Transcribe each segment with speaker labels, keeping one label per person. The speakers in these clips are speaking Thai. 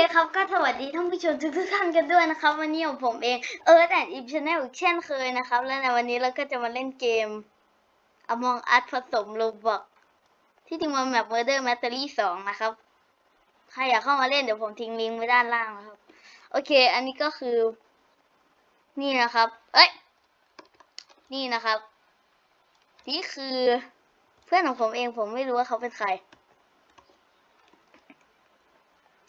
Speaker 1: ครับก็สวัสดีท่านผู้ชมทุกๆท่านกันด้วยนะครับ วันนี้ของผมเองเอิร์ธแอนด์อิมชแนลอีกเช่นเคยนะครับ และในวันนี้เราก็จะมาเล่นเกม Among Us ผสมโลบอกที่จริงมันแบบ Murder Mystery 2 นะครับ ใครอยากเข้ามาเล่นเดี๋ยวผมทิ้งลิงก์ไว้ด้านล่างนะครับ โอเค อันนี้ก็คือ นี่นะครับ เอ้ย นี่นะครับ นี่คือเพื่อนของผมเองผมไม่รู้ว่าเขาเป็นใคร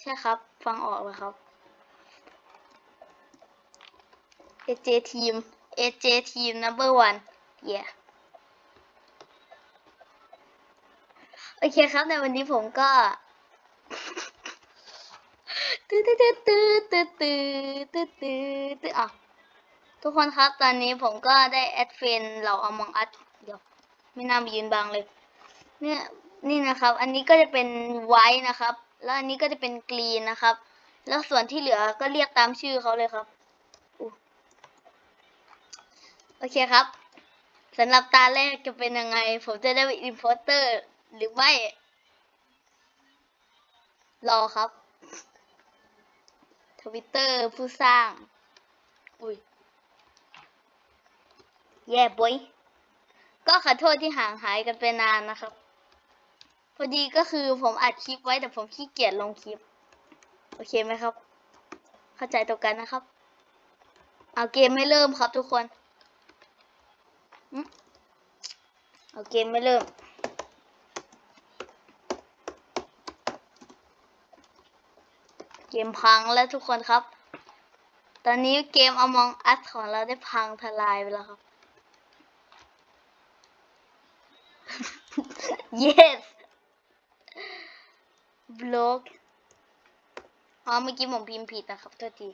Speaker 1: ใช่ครับ ฟังออกไหมครับ AJ ทีม AJ ทีม number one yeah โอเคครับ ในวันนี้ผมก็ตื้อตื้อตื้อตื้อตื้อตื้อตื้อตื้ออะทุกคนครับตอนนี้ผมก็ได้แอดเฟนเราเอามองอัดเดี๋ยวไม่น่ามายืนบังเลย เนี่ยนี่นะครับ อันนี้ก็จะเป็นไว้นะครับ แล้วอันนี้ก็จะเป็นกรีนนะครับ แล้วส่วนที่เหลือก็เรียกตามชื่อเขาเลยครับโอเคครับสำหรับตาแรกจะเป็นยังไง ผมจะได้เป็นอินโพเตอร์หรือไม่ รอครับทวิตเตอร์ผู้สร้าง อุ้ย แย่บอย ก็ขอโทษที่ห่างหายกันไปนานนะครับ พอดีก็คือผมอัดคลิปไว้แต่ผมขี้เกียจลงคลิป โอเคไหมครับ เข้าใจตรงกันนะครับ เอาเกมไม่เริ่มครับทุกคนเอาเกมไม่เริ่มเกมพังแล้วทุกคนครับ ตอนนี้เกม Among Us ของเราได้พังทลายไปแล้วครับ yes ล็อกอ๋อเมื่อกี้ผมพิมพ์ผิดนะครับโทษที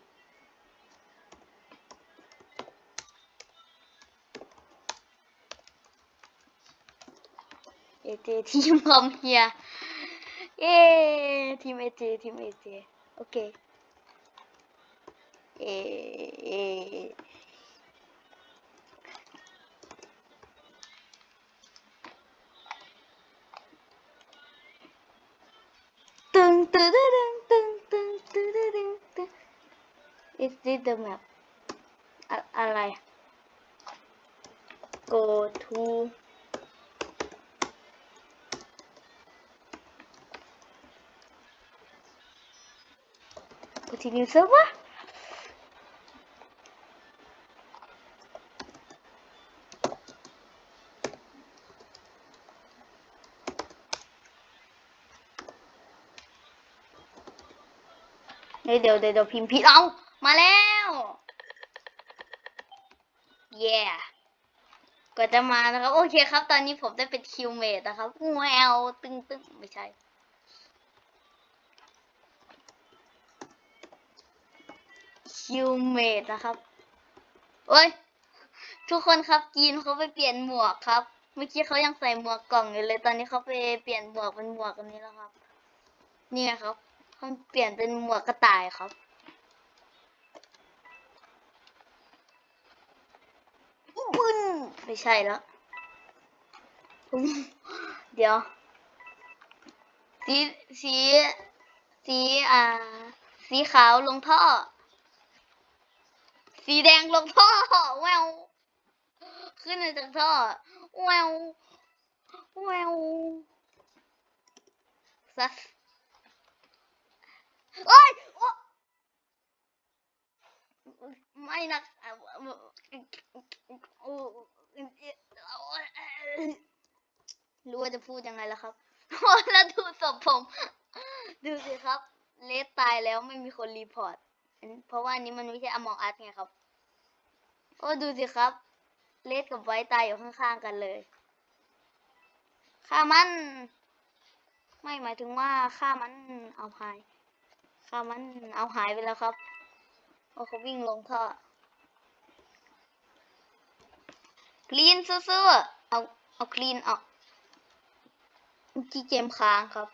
Speaker 1: เอเจทีมคอมเฮียเย้ทีมเอเจทีมเอเจโอเคเอเอ is this the map อะอะไร go to continue server เดี๋ยวเดี๋ยวเดี๋ยวพิมพ์ผิดเอามาแล้วเย่ก็จะมานะครับ โอเคครับ ตอนนี้ผมได้เป็นคิวเมดนะครับแววตึงตึงไม่ใช่ คิวเมดนะครับโอ้ย ทุกคนครับกีนเขาไปเปลี่ยนหมวกครับ เมื่อกี้เขายังใส่หมวกกล่องอยู่เลย ตอนนี้เขาไปเปลี่ยนหมวกเป็นหมวกอันนี้แล้วครับ เนี่ยครับ เขาเปลี่ยนเป็นหมวกกระต่ายครับบึ้นไม่ใช่แล้วเดี๋ยว สี สี สี อ่า สีขาวลงท่อ สีแดงลงท่อแววขึ้นมาจากท่อแววแววซัส โอ้ยโอ๊ะไม่นะอะรู้ว่าจะพูดยังไงแล้วครับโอ้แล้วดูศพผม ดูสิครับ เลสตายแล้วไม่มีคนรีพอร์ต เพราะว่านี้มันไม่ใช่อมองอัดไงครับ โอ้ดูสิครับ เลสกับไว้ตายอยู่ข้างๆกันเลยฆ่ามัน ไม่หมายถึงว่าฆ่ามันเอาหาย ฆ่ามันเอาหายไปแล้วครับโอ้เขาวิ่งลงท่อคลีนซื่อๆเอาเอาคลีนออกเมื่อกี้เกมค้างครับ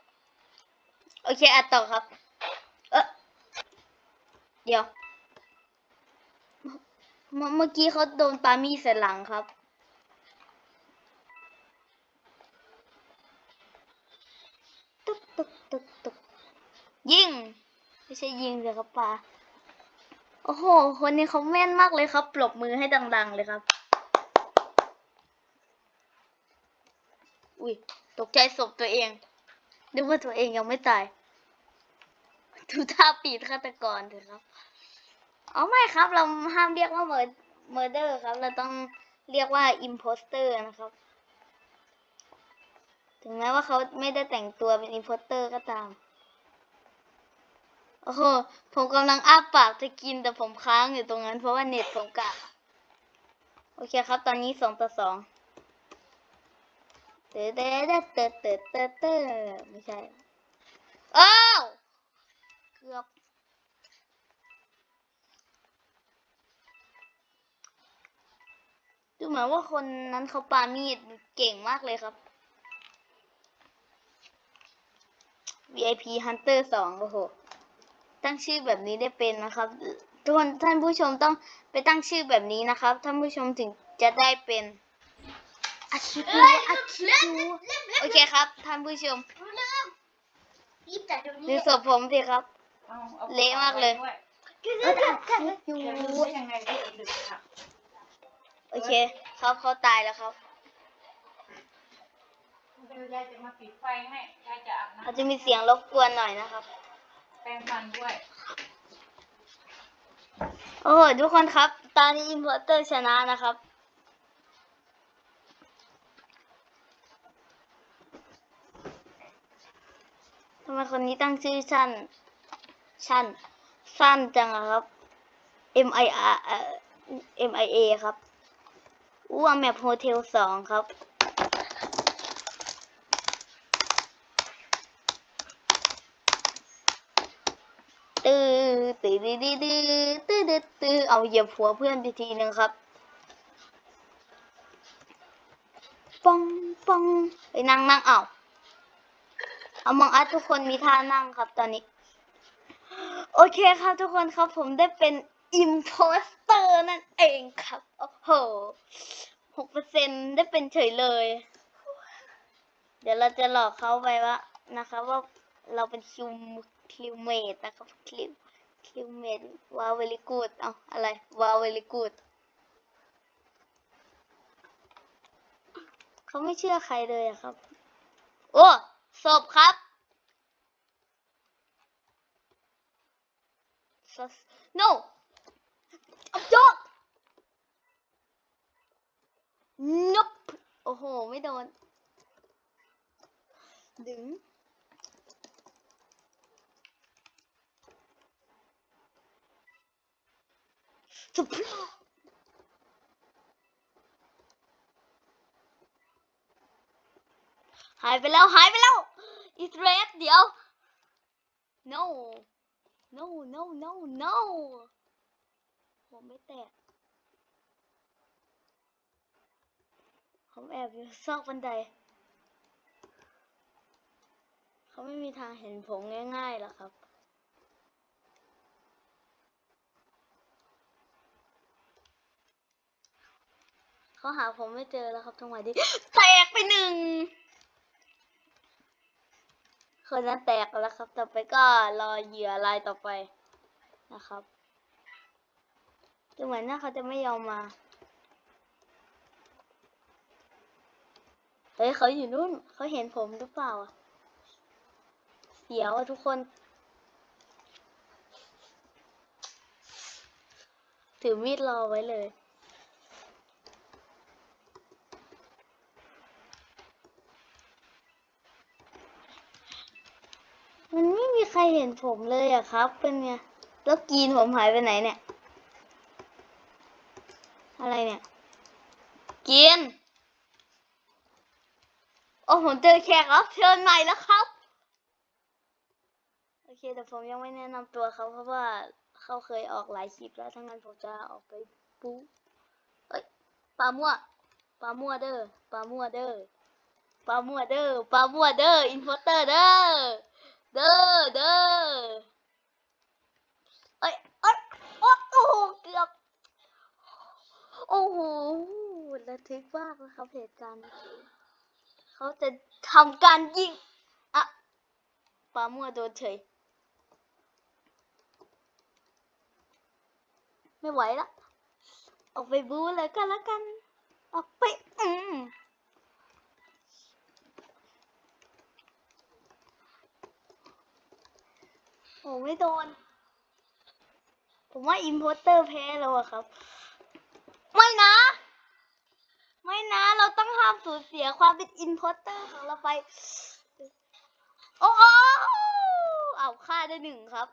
Speaker 1: โอเคอัดต่อครับ เออเดี๋ยว เมื่อเมื่อกี้เขาโดนปามีใส่หลังครับตึกตึกตึกตึกยิง ไม่ใช่ยิงเลยครับปลาโอ้โห คนนี้เขาแม่นมากเลยครับ ปรบมือให้ดัง ๆ เลยครับ อุ้ย ตกใจศพตัวเอง นึกว่าตัวเองยังไม่ตาย ดูท่าปีดฆาตกรเถอะครับอ๋อไม่ครับ เราห้ามเรียกว่าเมอร์เมอร์เดอร์ครับ เราต้องเรียกว่าอิมโพสเตอร์นะครับ ถึงแม้ว่าเขาไม่ได้แต่งตัวเป็นอิมโพสเตอร์ก็ตาม โอ้โห ผมกำลังอ้าปากจะกินแต่ผมค้างอยู่ตรงนั้น เพราะว่าเน็ตผมกะโอเคครับ ตอนนี้สองต่อสองเตอเตอเตอเตอเตอเตอเตไม่ใช่อ้าวเกือบดูเหมือนว่าคนนั้นเขาปามีดเก่งมากเลยครับ VIP Hunter สองโอ้โห ตั้งชื่อแบบนี้ได้เป็นนะครับทุกคนท่านผู้ชมต้องไปตั้งชื่อแบบนี้นะครับ ท่านผู้ชมถึงจะได้เป็นอาคิดูอาคิดูโอเคครับ ท่านผู้ชม
Speaker 2: รีบจัดเดี๋ยว
Speaker 1: ดู
Speaker 2: นี้
Speaker 1: ศพผมสิครับ
Speaker 3: เอาเอา
Speaker 1: เละมากเลย
Speaker 3: ด้วย
Speaker 2: จัดจัดจัด
Speaker 1: อยู่
Speaker 3: จะรู้ได้ยังไงที่ดึกค่ะ
Speaker 1: โอเคครับเขาตายแล้วครับ
Speaker 3: เดี๋ยวยายจะมาปิดไฟให้ยายจะอาบน้
Speaker 1: อาจจะมีเสียงรบกวนหน่อยนะครับำ
Speaker 3: แปรงฟันด้วย
Speaker 1: โอ้โหทุกคนครับ ตอนนี้อินพอร์เตอร์ชนะนะครับ ทำไมคนนี้ตั้งชื่อสั้นสั้น สั้นจังอะครับ M I R M I A ครับ อ้วแมปโฮเทลสองครับ ตื้อตื้อดื้อดื้อดื้อตื้อดื้อตื้อเอาเหยียบหัวเพื่อนไปทีนึงครับปองปองไปนั่งนั่งเอาเอามองอัดทุกคนมีท่านั่งครับตอนนี้ โอเคครับทุกคนครับผมได้เป็นอิมโพสเตอร์นั่นเองครับ โอ้โหหกเปอร์เซ็นได้เป็นเฉยเลย เดี๋ยวเราจะหลอกเขาไปว่านะครับว่าเราเป็นคิวคิวเมดนะครับคิว คิวเมดว้าวเวลิกูดเอาอะไรว้าวเวลิกูดเขาไม่เชื่อใครเลยอะครับ โอ้ศพครับ Sus no อจก nope โอ้โห ไม่โดน ดึง สุดหายไปแล้วหายไปแล้ว it's red เดี๋ยว no no no no no ผมไม่แตกผมแอบอยู่ซอกบันได เขาไม่มีทางเห็นผมง่ายๆหรอกครับ เขาหาผมไม่เจอแล้วครับจังหวะนี้แตกไปหนึ่งคนนั้นแตกแล้วครับ ต่อไปก็รอเหยื่อรายต่อไปนะครับดูเหมือนว่าเขาจะไม่ยอมมา เฮ้ยเขาอยู่นู่นเขาเห็นผมหรือเปล่าอะเสียวอะทุกคน ถือมีดรอไว้เลย มันไม่มี ใครเห็นผมเลยอะครับ เป็นไง แล้วกีนผมหายไปไหนเนี่ย อะไรเนี่ย กีน โอ้ผมเจอแขกรับเชิญใหม่แล้วครับ โอเค แต่ผมยังไม่แนะนำตัวเขาเพราะว่าเขาเคยออกหลายคลิปแล้ว ทั้งนั้นผมจะออกไปปูเอ้ยปลามั่วปลามั่วเด้อปลามั่วเด้อปลามั่วเด้อปลามั่วเด้ออินโฟเตอร์เด้อ เด้อเด้อเอ้ยเอ้โอ้โหเกือบ โอโหระทึกมากนะครับเหตุการณ์เขาจะทำการยิงอะปามัวโดนเฉย ไม่ไหวละออกไปบูเลยกันล้วกัน ออกไป อืม โอ้ไม่โดน ผมว่าอิมโพเตอร์แพ้แล้วอะครับ ไม่นะ ไม่นะ เราต้องห้ามสูญเสียความเป็นอินโพเตอร์ของเราไป โอ้โหเอาค่าได้หนึ่งครับ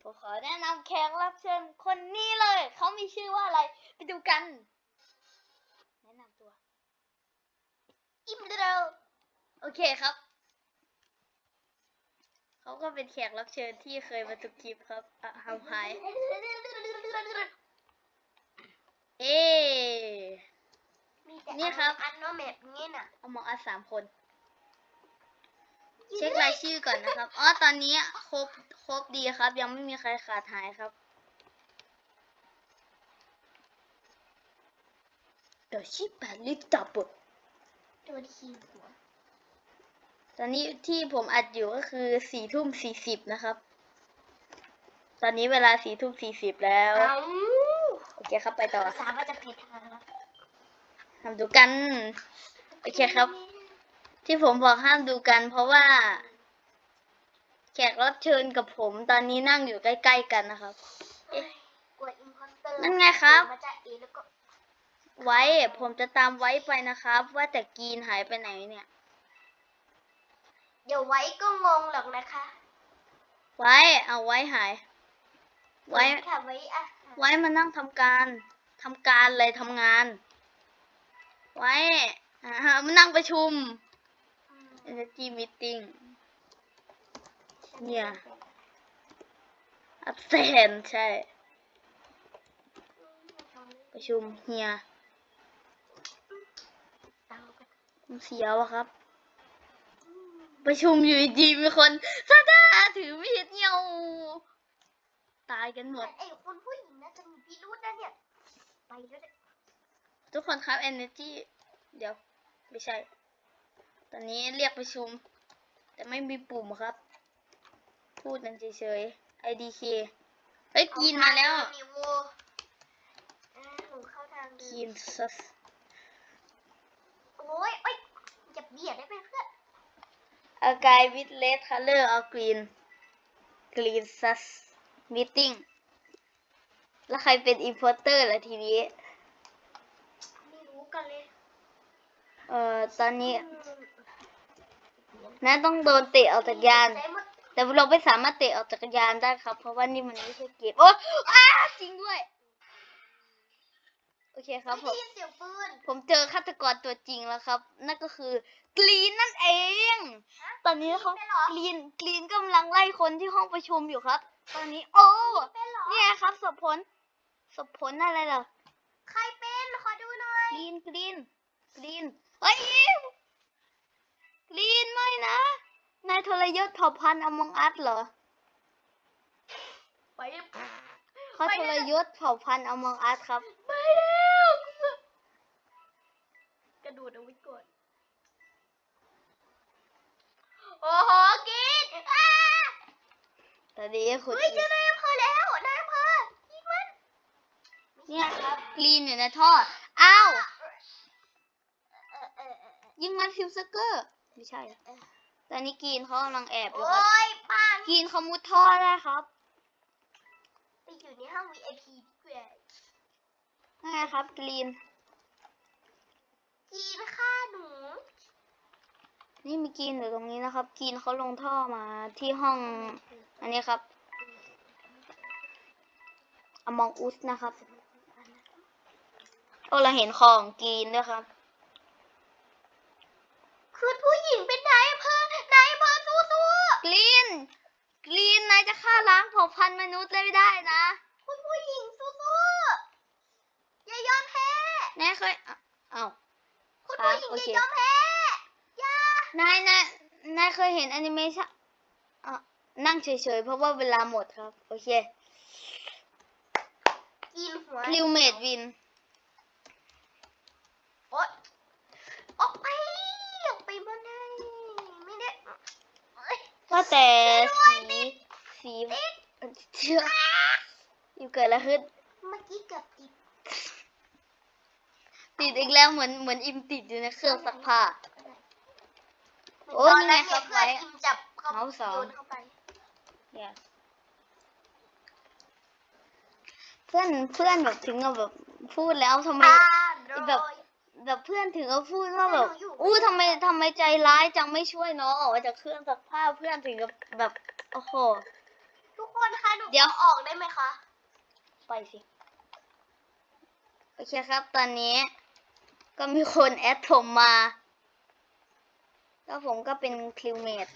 Speaker 1: ผมขอแนะนำแขกรับเชิญคนนี้เลย เขามีชื่อว่าอะไร ไปดูกัน แนะนำตัว
Speaker 2: อิมเดร์
Speaker 1: โอเคครับ เขาก็เป็นแขกรับเชิญที่เคยมาทุกคลิปครับอะทำหาย เอ๊
Speaker 2: มีแต่
Speaker 1: นี่ครับ
Speaker 2: อันโนแบบนี้น่ะ
Speaker 1: เอามองอัดสามคน เช็ครายชื่อก่อนนะครับ อ๋อ ตอนนี้ครบ ครบดีครับ ยังไม่มีใครขาดหายครับ เดี๋ยวชิบแปดลิตรจับบท
Speaker 2: ตัวทีหัว
Speaker 1: ตอนนี้ที่ผมอัดอยู่ก็คือสี่ทุ่มสี่สิบนะครับ ตอนนี้เวลาสี่ทุ่มสี่สิบแล้ว
Speaker 2: เอ้า
Speaker 1: โอเคครับไปต่อ
Speaker 2: ภาษาว่าจะผิดทางแล้ว
Speaker 1: ทำดูกัน โอเคครับ ที่ผมบอกห้ามดูกัน เพราะว่า แขกรับเชิญกับผมตอนนี้นั่งอยู่ใกล้ ๆ กันนะครับ
Speaker 2: กลัวอิมพอสเตอร์
Speaker 1: นั่นไงครับ
Speaker 2: มาจากเอแล้วก็
Speaker 1: ไว้ผมจะตามไว้ไปนะครับ ว่าแต่กรีนหายไปไหนเนี่ย
Speaker 2: เดี๋ยวไว้ก็งงหรอกนะคะ
Speaker 1: ไว้ เอาไว้หาย ไว้
Speaker 2: ค่ะไว้อะ
Speaker 1: ไว้มานั่งทำการทำการเลยทำงาน ไว้อ่ามานั่งประชุม energy meeting เนี่ย absent ใช่ ประชุมเฮีย
Speaker 2: เตากัน
Speaker 1: ผมเสียวอะครับ ประชุมอยู่ดีๆมีคนซาดาถือมีดเหี่ยวตายกันหมด
Speaker 2: ไอ้คนผู้หญิงน่าจะมีพิรุธนะเนี่ย ไปแล้วเนี่ย
Speaker 1: ทุกคนครับ energy เดี๋ยว ไม่ใช่ ตอนนี้เรียกประชุม แต่ไม่มีปุ่มครับ พูดนั่นเฉยๆ IDK เฮ้ยกินมาแล้ว
Speaker 2: เอทงเดินิวเออหนูเข้าทางเดิ
Speaker 1: กิ
Speaker 2: น
Speaker 1: นซัส
Speaker 2: โอ้ยโอ้ยอย่าเบียดได้ไหมเพื่อน
Speaker 1: อากายวิดเลสคัลเลอร์เอากรีนกรีนซัสมิติ้งแล้วใครเป็นอิ p พอร์เตอร์ล่ะทีนี้
Speaker 2: ไม่รู้กันเลย
Speaker 1: เอ่อ ตอนนี้นะต้องโดนเตะออกจากยาน
Speaker 2: ใจหมด
Speaker 1: แต่เราไม่สามารถเตะออกจากยานได้ครับ เพราะว่านี่มันไม่ใช่เกม โอ้อ้าจริงด้วย โอเคครับผ
Speaker 2: ไม่
Speaker 1: ม
Speaker 2: ได้ยินเสียงปืน
Speaker 1: ผมเจอฆาตกรตัวจริงแล้วครับ นั่นก็คือกรีนนั่นเอง ตอนนี้เขา
Speaker 2: เป็นเหรอ ก
Speaker 1: รีนกรีนกำลังไล่คนที่ห้องประชุมอยู่ครับ ตอนนี้โอ้
Speaker 2: เป็นเหรอ
Speaker 1: เนี่ยครับศพผลศพผลอะไรเหรอ
Speaker 2: ใครเป็น ขอดูหน่อย
Speaker 1: กรีนกรีนกรีนเฮ้ยกรีนไม่นะนายทรยศเผ่าพันธุ์อมองอัสเหรอ
Speaker 2: ไป
Speaker 1: เขาทรยศเผ่าพันธุ์อมองอัสครับ
Speaker 2: ไปแล้ วกระโดดเอาไว้ก่อนโอ้โหกินอ้า
Speaker 1: ตอนนี้คุณ
Speaker 2: เฮ้ยเจอนายอำเภอแล้วนายอำเภอยิงมัน
Speaker 1: เนี่ยครับกรีนอยู่ในท่ออ้าว
Speaker 2: เออเออเออ
Speaker 1: ยิงมันฟิวสเกอร์ ไม่ใช่ตอนนี้กรีนเขากำลังแอบอยู่
Speaker 2: โอ้
Speaker 1: ครับ
Speaker 2: ยปัง
Speaker 1: กรีนเขามุดท่อได้ครับ
Speaker 2: ไปอยู่ในห้อง VIP ดีกว่า
Speaker 1: นั่นไงครับกรีน
Speaker 2: กินข้าหนู
Speaker 1: นี่มีกรีนอยู่ตรงนี้นะครับกรีนเขาลงท่อมาที่ห้อง อันนี้ครับอมองอุสนะครับโอ้เราเห็นของกรีนด้วยครับ
Speaker 2: คือผู้หญิงเป็นนายอำเภอนายอำเภอสู้
Speaker 1: กรีนกรีนนายจะฆ่าล้างเผ่าพันธุ์มนุษย์เลยไม่ได้นะ
Speaker 2: ๆคุณผู้หญิงสู้ๆอย่ายอมแพ้
Speaker 1: แน่เคยอะเอ้า
Speaker 2: คุณ
Speaker 1: ครับ
Speaker 2: ผู้หญิง
Speaker 1: โอ
Speaker 2: อ
Speaker 1: เค
Speaker 2: ย่ายอมแพ้อย่านา
Speaker 1: ยนายนายเคยเห็นแอนิเมชันอะนั่งเฉยๆ เพราะว่าเวลาหมดครับ โอเค
Speaker 2: กินหัว
Speaker 1: พลิวเมดวิน
Speaker 2: โอ๊ยออกไปออกไปมาได้ไม่ได้เอ้ย
Speaker 1: ว่าแต่สีสี
Speaker 2: ติด
Speaker 1: เชื่ออิมเกิดอะไรขึ้น
Speaker 2: เมื่อกี้เกือบ ติด
Speaker 1: ติดอีกแล้วเหมือนเหมือนอิมติดอยู่ในเครื่องซักผ้า โอ้
Speaker 2: ตอน
Speaker 1: นี่ไง
Speaker 2: นั้น
Speaker 1: ครั
Speaker 2: เนี่ย
Speaker 1: บ
Speaker 2: เพื่อน
Speaker 1: ไว้
Speaker 2: อิมจับเขา
Speaker 1: เมาส์สอง
Speaker 2: โยนเข้าไป
Speaker 1: yes เพื่อนเพื่อนแบบถึงกับแบบพูดแล้วทำไม
Speaker 2: อ่าโด
Speaker 1: แบบ
Speaker 2: ย
Speaker 1: แบบเพื่อนถึงกับพูดว่าแบบ
Speaker 2: เพื่อนหนูอยู่
Speaker 1: อู้ทำไมทำไมใจร้ายจังไม่ช่วยน้องออกมาจากเครื่องซักผ้าเพื่อนถึงกับแบบโอ้โห
Speaker 2: ทุกคนคะหนู
Speaker 1: เดี๋ยว
Speaker 2: ขอออกได้ไหมคะ
Speaker 1: ไปสิ โอเคครับ ตอนนี้ ก็มีคนแอดผมมา แล้วผมก็เป็นคิวเมด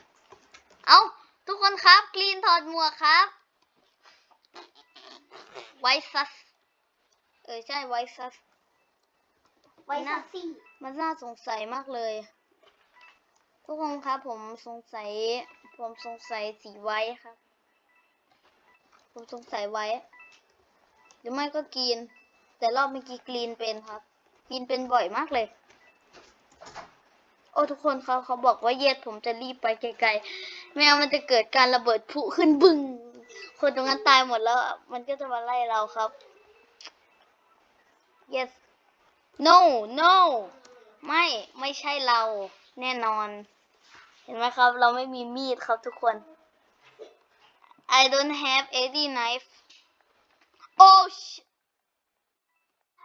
Speaker 1: เอ้าทุกคนครับกรีนถอดหมวกครับไวซัส เออใช่ไวซัส
Speaker 2: ไว้ซัสซี่
Speaker 1: มันน่าสงสัยมากเลย ทุกคนครับผมสงสัย ผมสงสัยสีไว้ครับ ผมสงสัยไว้ หรือไม่ก็กรีน แต่รอบเมื่อกี้กรีนเป็นครับ กรีนเป็นบ่อยมากเลย โอ้ทุกคนเขาเขาบอกว่าเย็ดผมจะรีบไปไกลๆไม่งั้นมันจะเกิดการระเบิดผุขึ้นบึ้งคนตรงนั้นตายหมดแล้ว มันก็จะมาไล่เราครับ yes no no ไม่ไม่ใช่เราแน่นอน เห็นไหมครับ เราไม่มีมีดครับทุกคน I don't have any knife oh sh-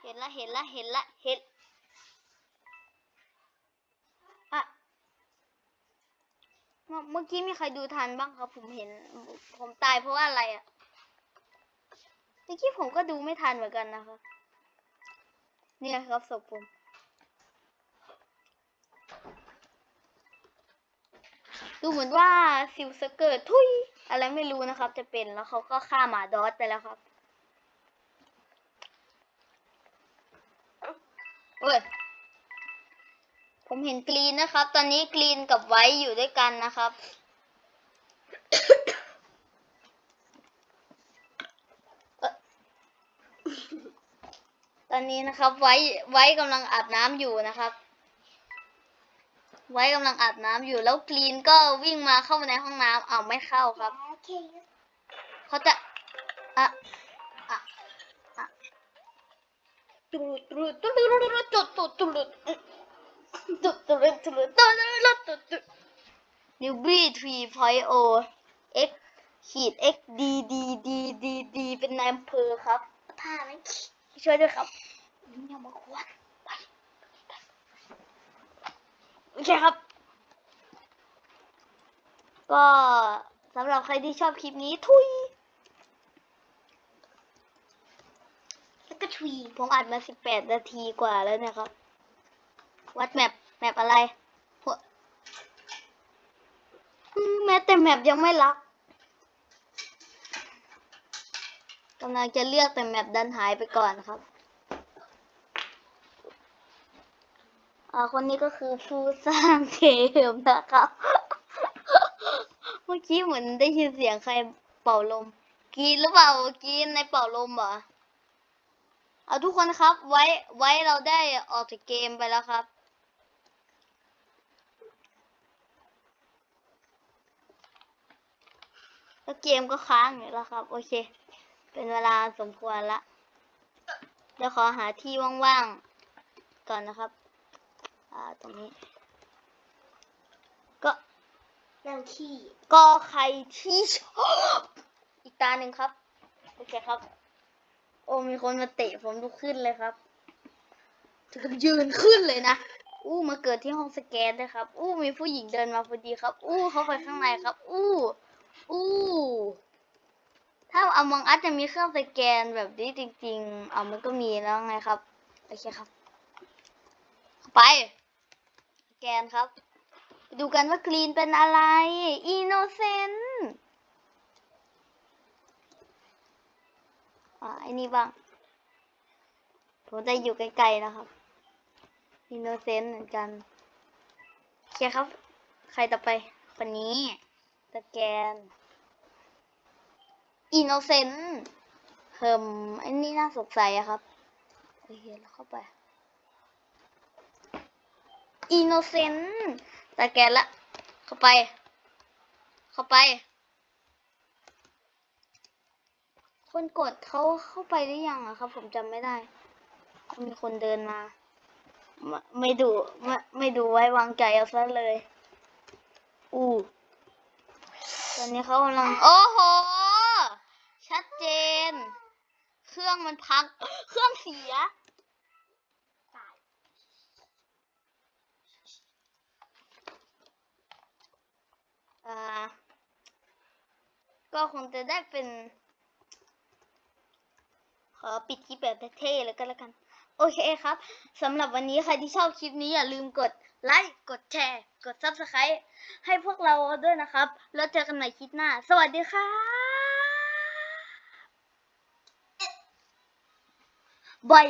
Speaker 1: เห็นละเห็นละเห็นละเห็นอะเมื่อเมื่อกี้มีใครดูทันบ้างครับ ผมเห็น ผมตายเพราะว่าอะไรอะเมื่อกี้ผมก็ดูไม่ทันเหมือนกันนะครับเนี่ยครับศพผมดูเหมือนว่าซิลสเกิร์ตทุยอะไรไม่รู้นะครับ จะเป็นแล้วเขาก็ฆ่าหมาดอสไปแล้วครับ เอ้ย ผมเห็นกรีนนะครับ ตอนนี้กรีนกับไว้อยู่ด้วยกันนะครับ ตอนนี้นะครับไว้ไว้กำลังอาบน้ำอยู่นะครับ ไว้กำลังอาบน้ำอยู่แล้วกรีนก็วิ่งมาเข้ามาในห้องน้ำอ้าวไม่เข้าครับ
Speaker 2: เค
Speaker 1: เขาจะอะอะอะ ตุรุตุรุตุรุตุรุตุตุตุรุตุตุรุตุรุตุรุตุตุนิวบีทรีพอยโอเอ็กขีดเอ็กดีดีดีดีดีเป็นนายอำเภอครับ
Speaker 2: ผ้าไหม
Speaker 1: ช่วยด้วยครับอย่ามาควนไปไปโอเคครับ ก็สำหรับใครที่ชอบคลิปนี้ทุย
Speaker 2: แล้วก็ทวี
Speaker 1: ผมอัดมาสิบแปดนาทีกว่าแล้วเนี่ยครับ วัดแมปแมปอะไรหัวอืมแม้แต่แมปยังไม่รับกำลังจะเลือกแต่แมปดันหายไปก่อนครับ อ่าคนนี้ก็คือผู้สร้างเกมนะครับ เมื่อกี้เหมือนได้ยินเสียงใครเป่าลมกรีนหรือเปล่ากรีนในเป่าลมเหรอ เอาทุกคนครับไว้ไว้เราได้ออกจากเกมไปแล้วครับ แล้วเกมก็ค้างอยู่แล้วครับ โอเค เป็นเวลาสมควรละเดี๋ยวขอหาที่ว่างๆ ก่อนนะครับ อ่าตรงนี้ ก็
Speaker 2: นั่งขี้
Speaker 1: ก็ใครที่ชอบ อีกตาหนึ่งครับ โอเคครับโอ้มีคนมาเตะผมลุกขึ้นเลยครับถึงกับยืนขึ้นเลยนะ อู้มาเกิดที่ห้องสแกนด้วยครับ อู้มีผู้หญิงเดินมาพอดีครับ อู้เขาไปข้างในครับ อู้ อู้ ถ้าเอามองอัดจะมีเครื่องสแกนแบบนี้จริง ๆ เอามันก็มีแล้วไงครับ โอเคครับ ไป สแกนครับ ดูกันว่ากรีนเป็นอะไร อินโนเซนต์ อ่าไอ้นี่บ้าง ผมจะอยู่ไกลๆนะครับอินโนเซนต์เหมือนกันโอเคครับ ใครต่อไป คนนี้สแกนอินโนเซนต์เฮิมไอ้นี่น่าสงสัยอะครับโอเคแล้วเข้าไปอินโนเซนต์สแกนละ เข้าไป เข้าไป คนกดเขาเข้าไปหรือยังอะครับ ผมจำไม่ได้ มีคนเดินมาไม่ไม่ดูไม่ไม่ดูไว้วางใจเอาซะเลย อู้ตอนนี้เขากำลัง โอ้โห ชัดเจน เครื่องมันพัง เครื่องเสีย
Speaker 2: ตาย
Speaker 1: อ่าก็คงจะได้เป็น ขอปิดคลิปแบบเท่ๆเลยก็แล้วกัน โอเคครับสำหรับวันนี้ใครที่ชอบคลิปนี้อย่าลืมกดไลค์กดแชร์ กด Subscribe ให้พวกเราด้วยนะครับ แล้วเจอกันใหม่คลิปหน้า สวัสดีค่ะบาย